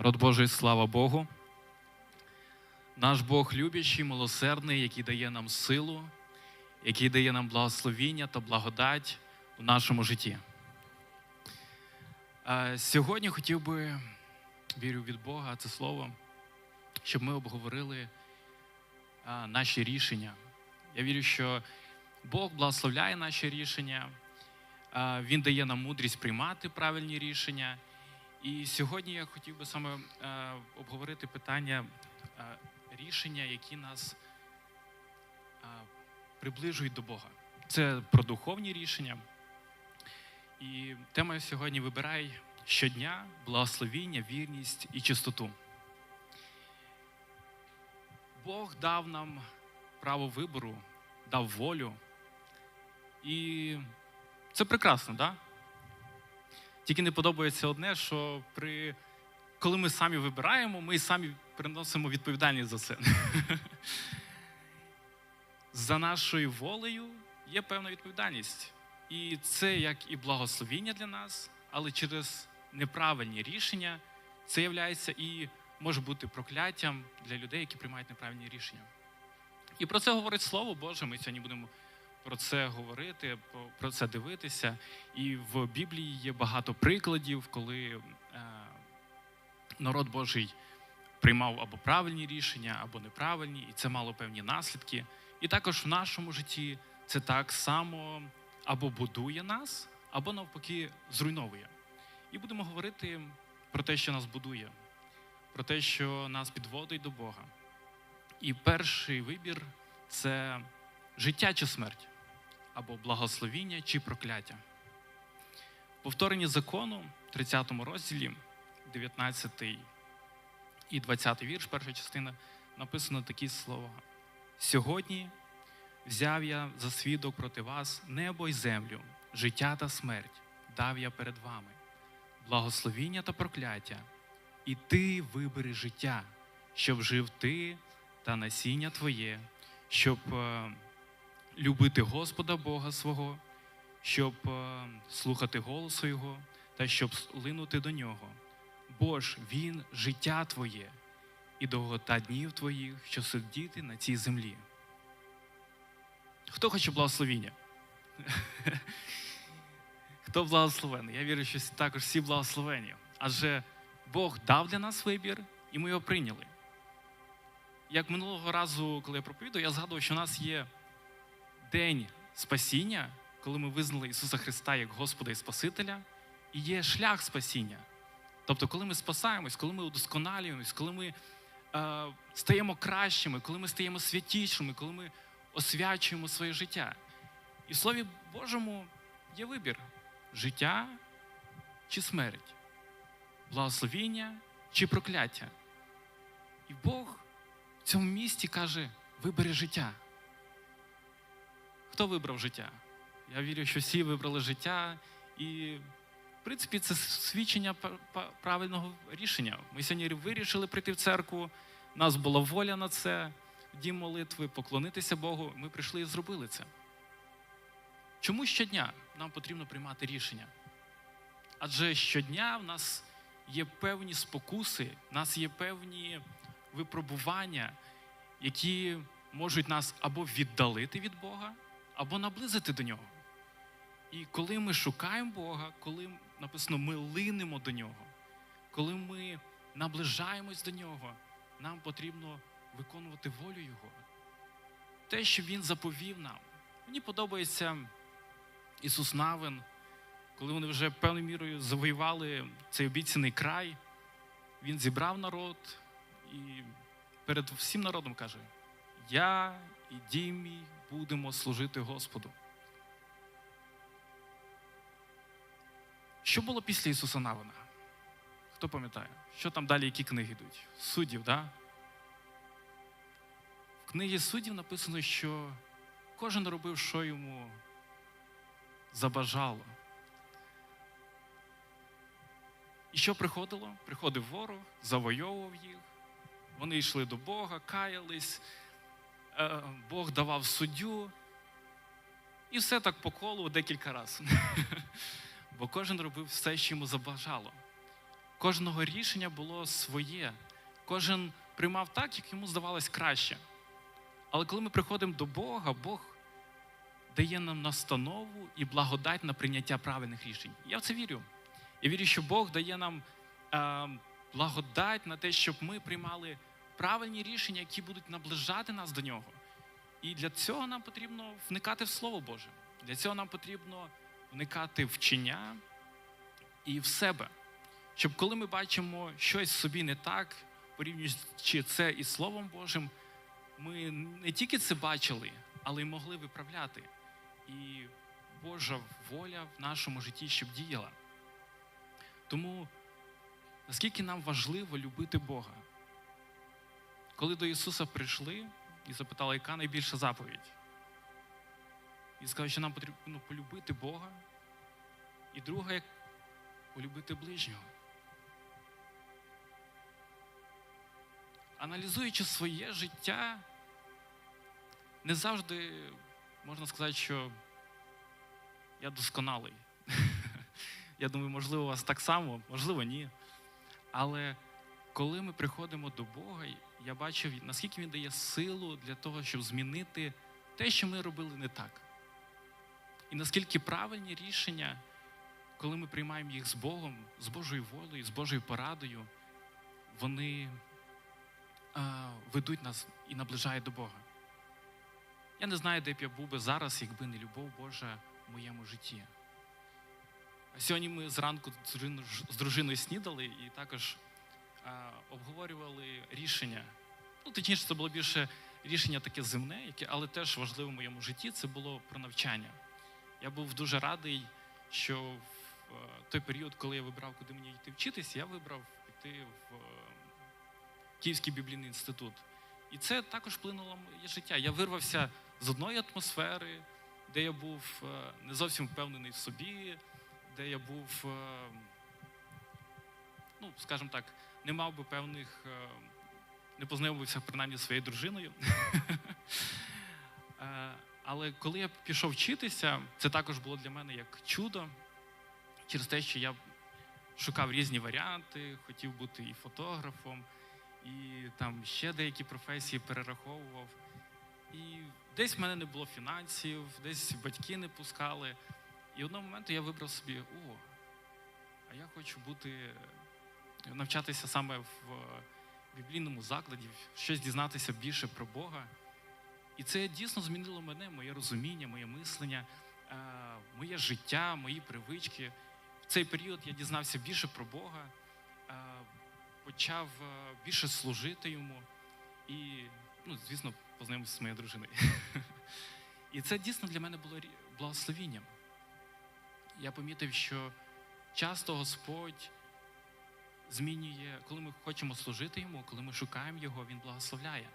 Род Божий, слава Богу. Наш Бог любящий, милосердний, який дає нам силу, який дає нам благословіння та благодать у нашому житті. Е, Сьогодні хотів би, вірю від Бога, це слово, щоб ми обговорили е, наші рішення. Я вірю, що Бог благословляє наші рішення, е, Він дає нам мудрість приймати правильні рішення. І сьогодні я хотів би саме е, обговорити питання е, рішення, які нас е, приближують до Бога. Це про духовні рішення. І тема сьогодні вибирай щодня благословіння, вірність і чистоту. Бог дав нам право вибору, дав волю. І це прекрасно, так? Да? Тільки не подобається одне, що при... коли ми самі вибираємо, ми самі приносимо відповідальність за це. За нашою волею є певна відповідальність. І це як і благословіння для нас, але через неправильні рішення це є і може бути прокляттям для людей, які приймають неправильні рішення. І про це говорить Слово Боже. Ми сьогодні будемо про це говорити, про це дивитися. І в Біблії є багато прикладів, коли е, народ Божий приймав або правильні рішення, або неправильні, і це мало певні наслідки. І також в нашому житті це так само або будує нас, або навпаки зруйновує. І будемо говорити про те, що нас будує, про те, що нас підводить до Бога. І перший вибір це життя чи смерть, або благословіння чи прокляття. В повторенні закону, 30 розділі, 19 і 20 вірш, перша частина, написано такі слова. Сьогодні взяв я за свідок проти вас небо й землю, життя та смерть, дав я перед вами, благословіння та прокляття, і ти вибери життя, щоб жив ти та насіння твоє, щоб е, любити Господа Бога свого, щоб е, слухати голосу Його та щоб линути до нього. Бо ж Він життя твоє і довгота днів твоїх, що сидіти на цій землі. Хто хоче благословіння? Хто благословений? Я вірю, що також всі благословені. Адже Бог дав для нас вибір, і ми його прийняли. Як минулого разу, коли я проповідую, я згадував, що у нас є день спасіння, коли ми визнали Ісуса Христа як Господа і Спасителя, і є шлях спасіння. Тобто, коли ми спасаємось, коли ми удосконалюємось, коли ми е, стаємо кращими, коли ми стаємо святішими, коли ми освячуємо своє життя. І в Слові Божому є вибір: життя чи смерть, благословіння чи прокляття. І Бог в цьому місті каже: вибери життя. Хто вибрав життя? Я вірю, що всі вибрали життя, і, в принципі, це свідчення правильного рішення. Ми сьогодні вирішили прийти в церкву, нас була воля на це, дім молитви, поклонитися Богу. Ми прийшли і зробили це. Чому щодня нам потрібно приймати рішення? Адже щодня в нас є певні спокуси, в нас є певні випробування, які можуть нас або віддалити від Бога, або наблизити до нього. І коли ми шукаємо Бога, коли написано, ми линемо до нього, коли ми наближаємось до нього, нам потрібно виконувати волю Його. Те, що Він заповів нам. Мені подобається Ісус Навин, коли вони вже певною мірою завоювали цей обіцяний край, Він зібрав народ і перед всім народом каже: Я і дім мій будемо служити Господу. Що було після Ісуса Навина? Хто пам'ятає? Що там далі, які книги йдуть? Суддів, да? В книгі суддів написано, що кожен робив, що йому забажало. І що приходило? Приходив ворог, завойовував їх, вони йшли до Бога, каялись, Бог давав суддю. І все так по колу декілька разів. Бо кожен робив все, що йому забажало. кожного рішення було своє. Кожен приймав так, як йому здавалось краще. Але коли ми приходимо до Бога, Бог дає нам настанову і благодать на прийняття правильних рішень. Я в це вірю. Я вірю, що Бог дає нам е, благодать на те, щоб ми приймали правильні рішення, які будуть наближати нас до нього. І для цього нам потрібно вникати в Слово Боже. Для цього нам потрібно вникати в вчення і в себе. Щоб коли ми бачимо щось собі не так, порівнюючи це із Словом Божим, ми не тільки це бачили, але й могли виправляти. І Божа воля в нашому житті, щоб діяла. Тому наскільки нам важливо любити Бога? Коли до Ісуса прийшли і запитали, яка найбільша заповідь? І сказали, що нам потрібно полюбити Бога, і друга, як полюбити ближнього. Аналізуючи своє життя, не завжди можна сказати, що я досконалий. Я думаю, можливо, у вас так само, можливо, ні. Але коли ми приходимо до Бога, я бачив, наскільки Він дає силу для того, щоб змінити те, що ми робили не так. І наскільки правильні рішення, коли ми приймаємо їх з Богом, з Божою волею, з Божою порадою, вони а, ведуть нас і наближають до Бога. Я не знаю, де б я був би зараз, якби не любов Божа в моєму житті. А сьогодні ми зранку з дружиною- снідали і також обговорювали рішення. Ну, точніше, це було більше рішення таке земне, яке, але теж важливе в моєму житті це було про навчання. Я був дуже радий, що в е, той період, коли я вибрав, куди мені йти вчитися, я вибрав піти в е, Київський біблійний інститут. І це також вплинуло моє життя. Я вирвався з одної атмосфери, де я був е, не зовсім впевнений в собі, де я був, ну, скажімо так, не мав би певних, е, не познайомився принаймні своєю дружиною. Е, Але коли я пішов вчитися, це також було для мене як чудо, через те, що я шукав різні варіанти, хотів бути і фотографом, і там ще деякі професії перераховував. І десь в мене не було фінансів, десь батьки не пускали. І одного моменту я вибрав собі: о, а я хочу бути, навчатися саме в біблійному закладі, щось дізнатися більше про Бога. І це дійсно змінило мене, моє розуміння, моє мислення, е, моє життя, мої привички. В цей період я дізнався більше про Бога, е, почав е, більше служити йому і, ну, звісно, познайомився з моєю дружиною. І це дійсно для мене було благословінням. Я помітив, що часто Господь змінює, коли ми хочемо служити йому, коли ми шукаємо його, він благословляє.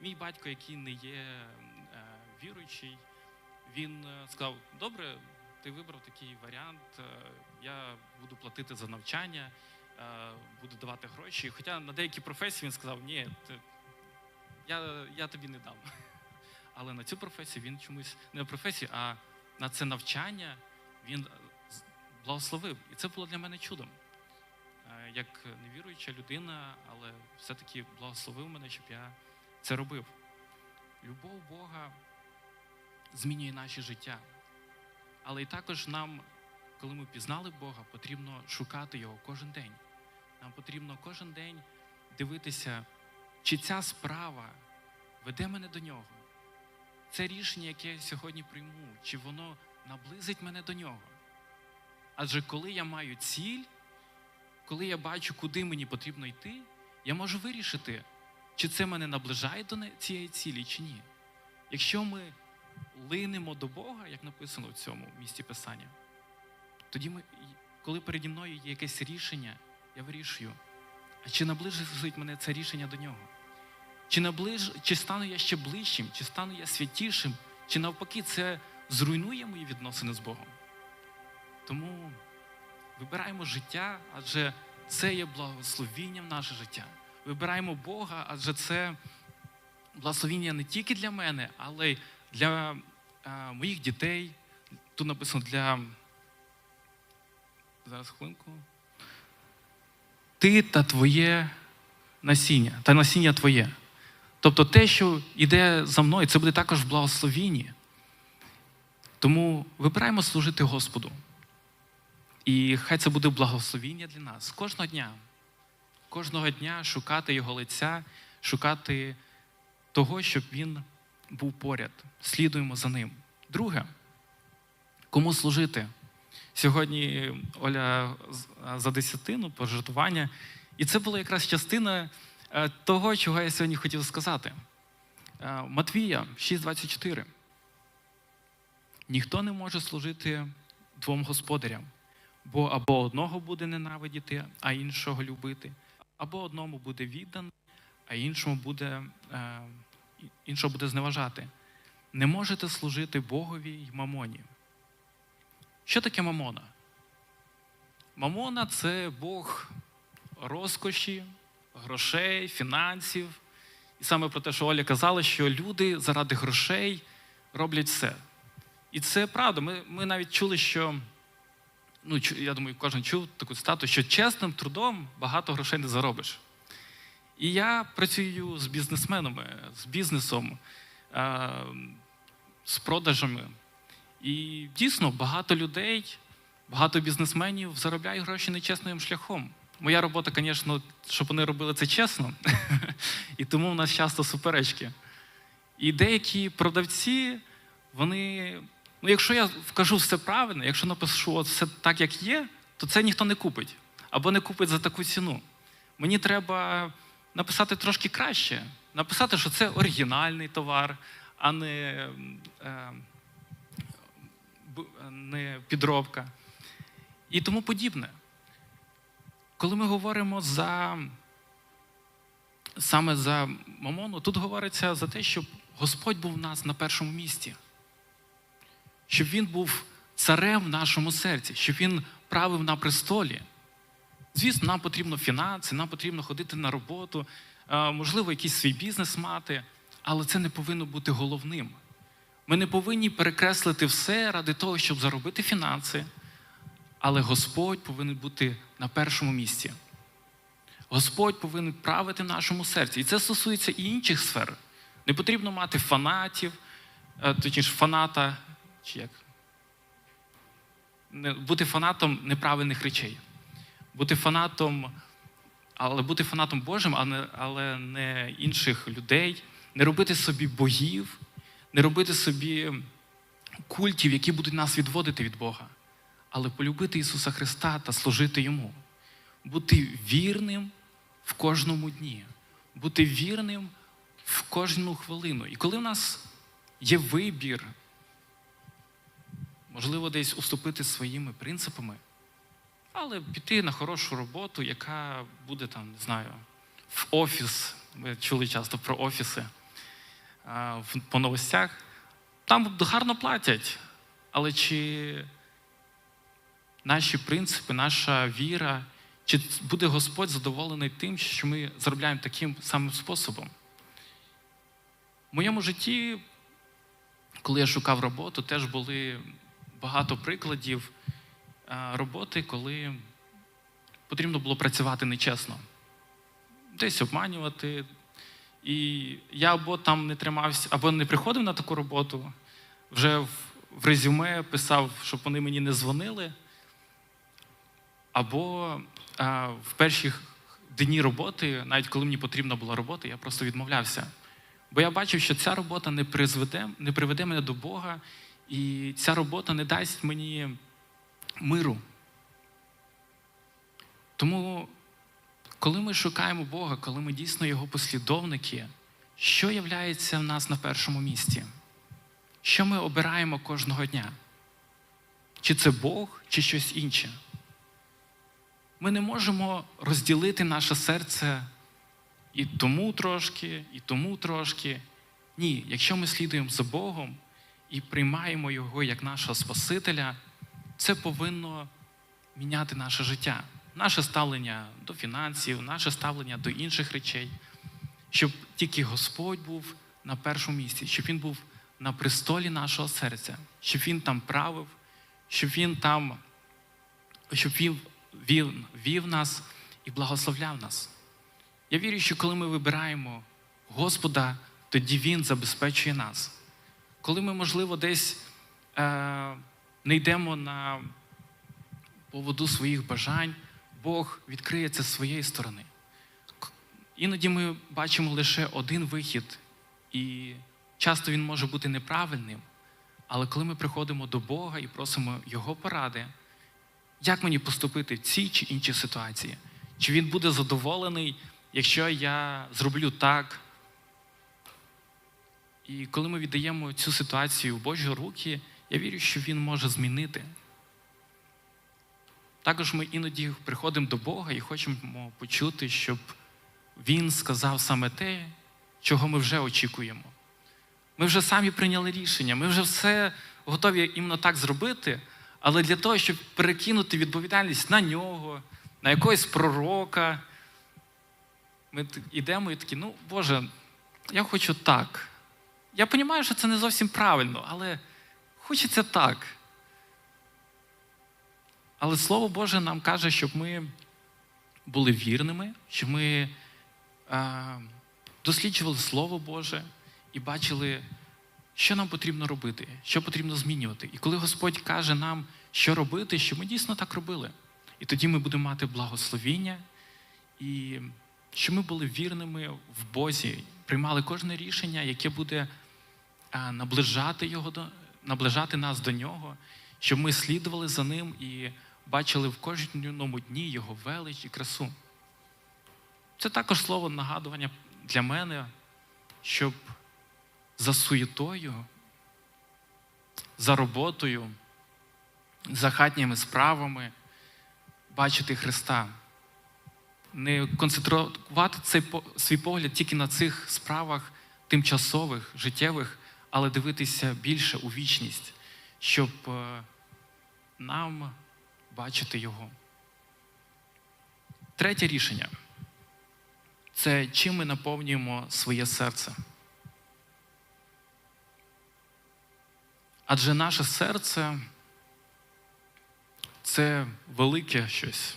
Мій батько, який не є е, віруючий, він е, сказав: добре, ти вибрав такий варіант, е, я буду платити за навчання, буду давати гроші. Хоча на деякі професії він сказав, ні, ти, я, я тобі не дам. Але на цю професію він чомусь не на професію, а на це навчання він благословив. І це було для мене чудом. Як невіруюча людина, але все-таки благословив мене, щоб я це робив. Любов Бога змінює наше життя. Але і також нам, коли ми пізнали Бога, потрібно шукати Його кожен день. Нам потрібно кожен день дивитися, чи ця справа веде мене до нього. Це рішення, яке я сьогодні прийму, чи воно наблизить мене до нього. Адже коли я маю ціль, коли я бачу, куди мені потрібно йти, я можу вирішити, чи це мене наближає до цієї цілі, чи ні. Якщо ми линемо до Бога, як написано в цьому місці Писання, тоді ми, коли переді мною є якесь рішення, я вирішую, а чи наближить мене це рішення до нього? Чи, наближ... чи стану я ще ближчим, чи стану я святішим, чи навпаки, це зруйнує мої відносини з Богом? Тому вибираємо життя, адже це є благословінням в наше життя. Вибираємо Бога, адже це благословіння не тільки для мене, але й для е, моїх дітей. Тут написано для. Зараз хвилинку. ти та твоє насіння, та насіння твоє. Тобто те, що йде за мною, це буде також в благословінні. Тому вибираємо служити Господу. І хай це буде благословіння для нас кожного дня. Кожного дня шукати Його лиця, шукати того, щоб Він був поряд. Слідуємо за ним. Друге, кому служити? Сьогодні Оля за десятину, пожертвування. І це була якраз частина е, того, чого я сьогодні хотів сказати. Е, Матвія 6,24. Ніхто не може служити двом господарям, бо або одного буде ненавидіти, а іншого любити, або одному буде відданий, а іншому буде, е, іншого буде зневажати. Не можете служити Богові й мамоні. Що таке мамона? Мамона це Бог розкоші, грошей, фінансів. І саме про те, що Оля казала, що люди заради грошей роблять все. І це правда. Ми, ми навіть чули, що, ну, я думаю, кожен чув таку стату, що чесним трудом багато грошей не заробиш. І я працюю з бізнесменами, з бізнесом, е, з продажами. І дійсно багато людей, багато бізнесменів заробляють гроші нечесним шляхом. Моя робота, звісно, щоб вони робили це чесно, і тому у нас часто суперечки. І деякі продавці, вони, ну якщо я вкажу все правильно, якщо напишу от все так, як є, то це ніхто не купить. Або не купить за таку ціну. Мені треба написати трошки краще, написати, що це оригінальний товар, а не, е, не підробка. І тому подібне. Коли ми говоримо за саме за Мамону, тут говориться за те, щоб Господь був в нас на першому місці, щоб Він був царем в нашому серці, щоб Він правив на престолі. Звісно, нам потрібно фінанси, нам потрібно ходити на роботу, е, можливо, якийсь свій бізнес мати, але це не повинно бути головним. Ми не повинні перекреслити все ради того, щоб заробити фінанси, але Господь повинен бути на першому місці. Господь повинен правити в нашому серці. І це стосується і інших сфер. Не потрібно мати фанатів, е, точніше, фаната, чи як? Бути фанатом неправильних речей. Бути фанатом, але бути фанатом Божим, але не інших людей, не робити собі богів, не робити собі культів, які будуть нас відводити від Бога, але полюбити Ісуса Христа та служити Йому, бути вірним в кожному дні, бути вірним в кожну хвилину. І коли в нас є вибір, можливо, десь уступити своїми принципами, але піти на хорошу роботу, яка буде там, не знаю, в офіс. Ми чули часто про офіси по новостях. Там гарно платять, але чи наші принципи, наша віра, чи буде Господь задоволений тим, що ми заробляємо таким самим способом? В моєму житті, коли я шукав роботу, теж були багато прикладів е, роботи, коли потрібно було працювати нечесно, десь обманювати. І я або там не тримався, або не приходив на таку роботу, вже в, резюме писав, щоб вони мені не дзвонили, або а, в перші дні роботи, навіть коли мені потрібна була робота, я просто відмовлявся. Бо я бачив, що ця робота не призведе, не приведе мене до Бога, і ця робота не дасть мені миру. Тому, коли ми шукаємо Бога, коли ми дійсно Його послідовники, що являється в нас на першому місці? Що ми обираємо кожного дня? Чи це Бог, чи щось інше? Ми не можемо розділити наше серце і тому трошки, і тому трошки. Ні, якщо ми слідуємо за Богом і приймаємо Його як нашого Спасителя, це повинно міняти наше життя, наше ставлення до фінансів, наше ставлення до інших речей, щоб тільки Господь був на першому місці, щоб Він був на престолі нашого серця, щоб Він там правив, щоб Він там, щоб Він вів, вів нас і благословляв нас. Я вірю, що коли ми вибираємо Господа, тоді Він забезпечує нас. Коли ми, можливо, десь е, не йдемо на поводу своїх бажань, Бог відкриє це з своєї сторони. Іноді ми бачимо лише один вихід, і часто він може бути неправильним. Але коли ми приходимо до Бога і просимо Його поради, як мені поступити в цій чи іншій ситуації? Чи він буде задоволений, якщо я зроблю так? І коли ми віддаємо цю ситуацію в Божі руки, я вірю, що Він може змінити. Також ми іноді приходимо до Бога і хочемо почути, щоб Він сказав саме те, чого ми вже очікуємо. Ми вже самі прийняли рішення, ми вже все готові іменно так зробити, але для того, щоб перекинути відповідальність на нього, на якогось пророка, ми йдемо і такі, ну, Боже, я хочу так. Я розумію, що це не зовсім правильно, але хочеться так. Але Слово Боже нам каже, щоб ми були вірними, щоб ми е, досліджували Слово Боже і бачили, що нам потрібно робити, що потрібно змінювати. І коли Господь каже нам, що робити, щоб ми дійсно так робили. І тоді ми будемо мати благословіння, і щоб ми були вірними в Бозі, приймали кожне рішення, яке буде наближати, його до, наближати нас до нього, щоб ми слідували за ним і бачили в кожному дні його велич і красу. Це також слово нагадування для мене, щоб за суєтою, за роботою, за хатніми справами бачити Христа. Не концентрувати цей свій погляд тільки на цих справах тимчасових, життєвих, але дивитися більше у вічність, щоб е, нам бачити Його. Третє рішення це чим ми наповнюємо своє серце. Адже наше серце це велике щось.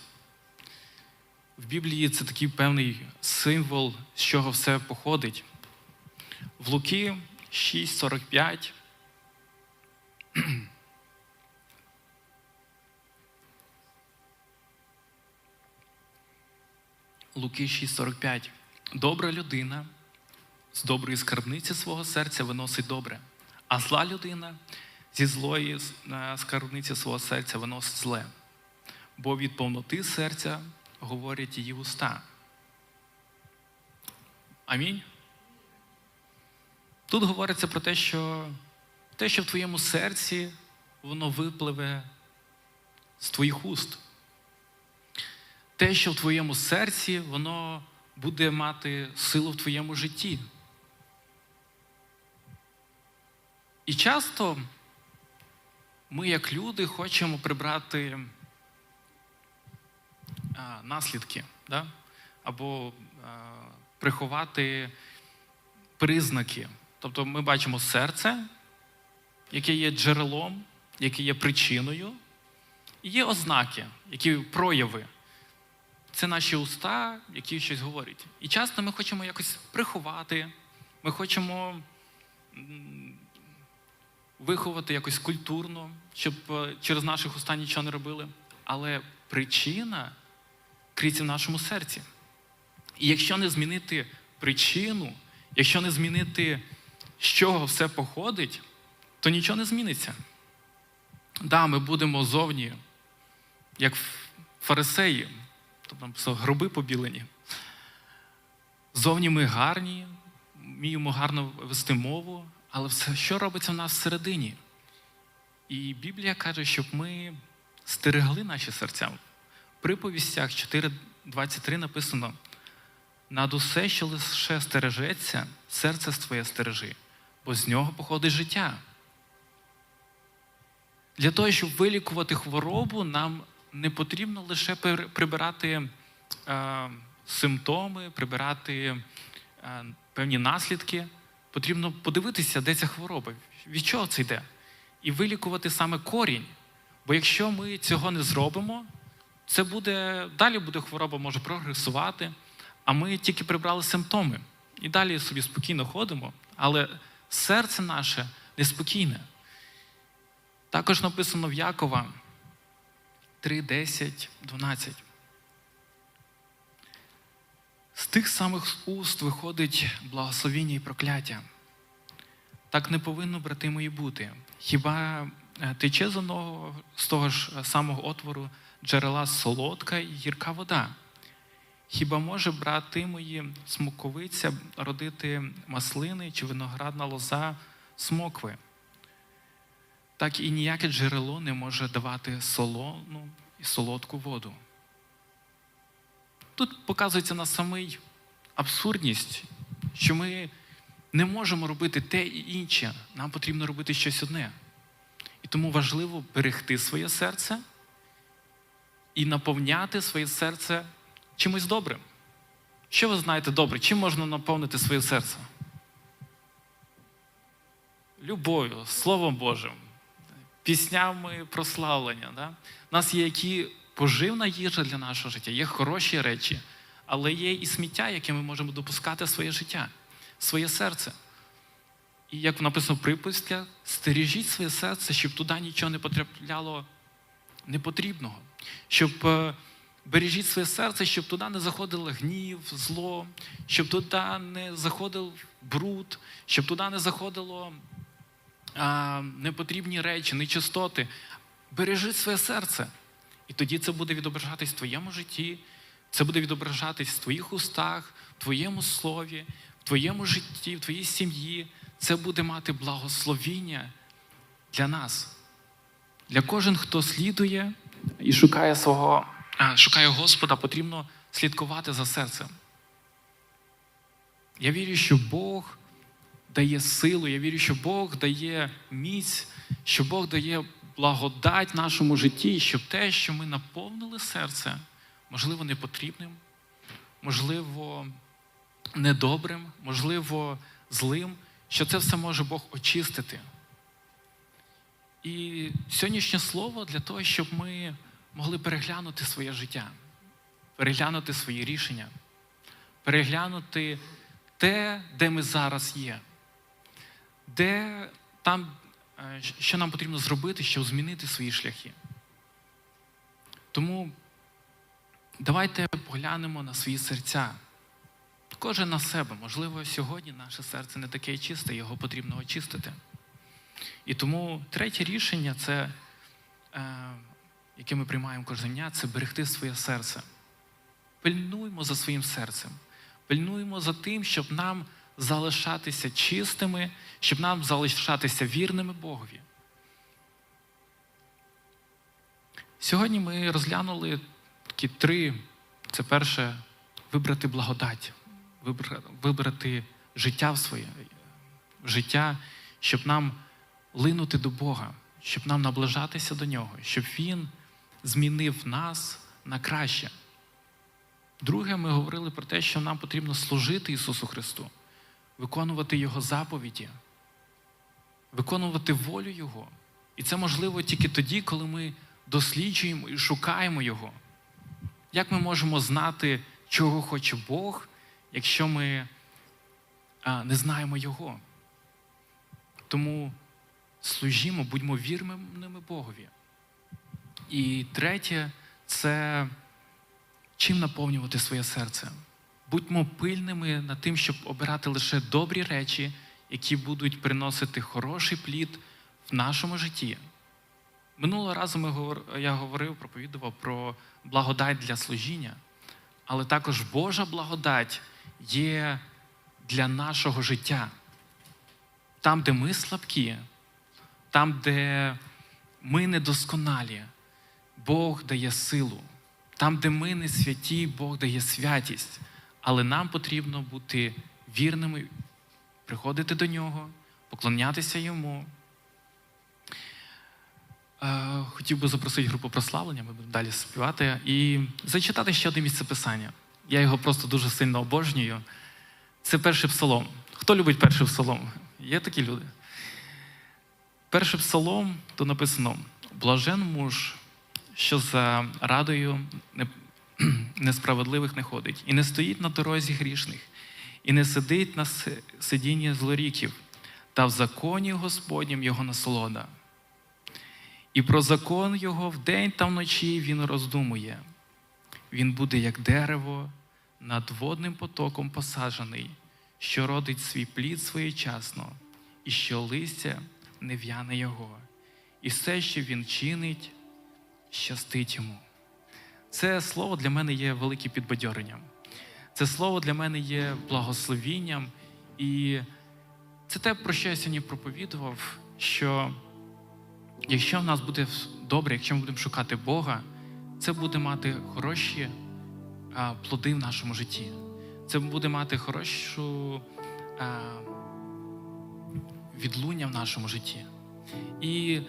В Біблії це такий певний символ, з чого все походить. В Луки 6,45. Луки 6,45. Добра людина з доброї скарбниці свого серця виносить добре, а зла людина зі злої е, скарбниці свого серця виносить зле. Бо від повноти серця говорять її уста. Амінь. Тут говориться про те, що те, що в твоєму серці, воно випливе з твоїх уст. Те, що в твоєму серці, воно буде мати силу в твоєму житті. І часто ми, як люди, хочемо прибрати а, наслідки, да? або а, приховати признаки. Тобто ми бачимо серце, яке є джерелом, яке є причиною, і є ознаки, які прояви. Це наші уста, які щось говорять. І часто ми хочемо якось приховати, ми хочемо виховати якось культурно, щоб е, через наших уста нічого не робили. Але причина криється в нашому серці. І якщо не змінити причину, якщо не змінити, з чого все походить, то нічого не зміниться. Да, ми будемо зовні, як фарисеї, тобто написано груби побілені. Зовні ми гарні, вміємо гарно вести мову, але все, що робиться в нас всередині? І Біблія каже, щоб ми стерегли наші серця. В приповістях 4.23 написано: над усе, що лише стережеться, серце твоє стережи, бо з нього походить життя. Для того, щоб вилікувати хворобу, нам не потрібно лише прибирати е, симптоми, прибирати е, певні наслідки. Потрібно подивитися, де ця хвороба, від чого це йде, і вилікувати саме корінь. Бо якщо ми цього не зробимо, це буде далі буде хвороба може прогресувати, а ми тільки прибрали симптоми. І далі собі спокійно ходимо, але серце наше неспокійне. Також написано в Якова 3, 10, 12. З тих самих уст виходить благословіння і прокляття. Так не повинно, брати мої, бути. Хіба е, тече з одного з того ж самого отвору джерела солодка і гірка вода? Хіба може, брати мої, смоковиця родити маслини чи виноградна лоза смокви? Так і ніяке джерело не може давати солону і солодку воду. Тут показується на самий абсурдність, що ми не можемо робити те і інше. Нам потрібно робити щось одне. І тому важливо берегти своє серце і наповняти своє серце чимось добрим. Що ви знаєте добре? Чим можна наповнити своє серце? Любов'ю, Словом Божим, піснями прославлення. Да? У нас є які поживна їжа для нашого життя, є хороші речі, але є і сміття, яке ми можемо допускати в своє життя, своє серце. І як написано в припистках, стережіть своє серце, щоб туди нічого не потрапляло непотрібного. Щоб е, бережіть своє серце, щоб туди не заходило гнів, зло, щоб туди не заходив бруд, щоб туди не заходило а, непотрібні речі, нечистоти. Бережи своє серце. І тоді це буде відображатись в твоєму житті, це буде відображатись в твоїх устах, в твоєму слові, в твоєму житті, в твоїй сім'ї. Це буде мати благословіння для нас. Для кожен, хто слідує і шукає свого, шукає Господа, потрібно слідкувати за серцем. Я вірю, що Бог дає силу, я вірю, що Бог дає міць, що Бог дає благодать нашому житті, щоб те, що ми наповнили серце, можливо, непотрібним, можливо, недобрим, можливо, злим, що це все може Бог очистити. І сьогоднішнє слово для того, щоб ми могли переглянути своє життя, переглянути свої рішення, переглянути те, де ми зараз є, де там, е, що нам потрібно зробити, щоб змінити свої шляхи. Тому давайте поглянемо на свої серця. Кожен на себе. Можливо, сьогодні наше серце не таке чисте, його потрібно очистити. І тому третє рішення, це, е, яке ми приймаємо кожного дня, це берегти своє серце. Пильнуймо за своїм серцем, пильнуймо за тим, щоб нам залишатися чистими, щоб нам залишатися вірними Богові. Сьогодні ми розглянули такі три: це перше вибрати благодать, вибрати життя в своє життя, щоб нам линути до Бога, щоб нам наближатися до Нього, щоб Він змінив нас на краще. Друге, ми говорили про те, що нам потрібно служити Ісусу Христу, виконувати Його заповіді, виконувати волю Його. І це можливо тільки тоді, коли ми досліджуємо і шукаємо Його. Як ми можемо знати, чого хоче Бог, якщо ми а, не знаємо Його? Тому служімо, будьмо вірними Богові. І третє це чим наповнювати своє серце. Будьмо пильними над тим, щоб обирати лише добрі речі, які будуть приносити хороший плід в нашому житті. Минулого разу ми я говорив, проповідував про благодать для служіння, але також Божа благодать є для нашого життя. Там, де ми слабкі, там, де ми недосконалі, Бог дає силу. Там, де ми не святі, Бог дає святість. Але нам потрібно бути вірними, приходити до Нього, поклонятися Йому. Е, Хотів би запросити групу прославлення, ми будемо далі співати, і зачитати ще одне місце писання. Я його просто дуже сильно обожнюю. Це перший псалом. Хто любить перший псалом? Є такі люди? Перший псалом, то написано: блажен муж, що за радою несправедливих не ходить, і не стоїть на дорозі грішних, і не сидить на сидінні злоріків, та в законі Господнім його насолода. І про закон його вдень та вночі він роздумує. Він буде як дерево над водним потоком посаджений, що родить свій плід своєчасно, і що листя не в'яне його, і все, що він чинить, щастить йому. Це слово для мене є великим підбадьоренням. Це слово для мене є благословінням. І це те, про що я сьогодні проповідував, що якщо в нас буде добре, якщо ми будемо шукати Бога, це буде мати хороші плоди в нашому житті. Це буде мати хорошу відлуння в нашому житті. І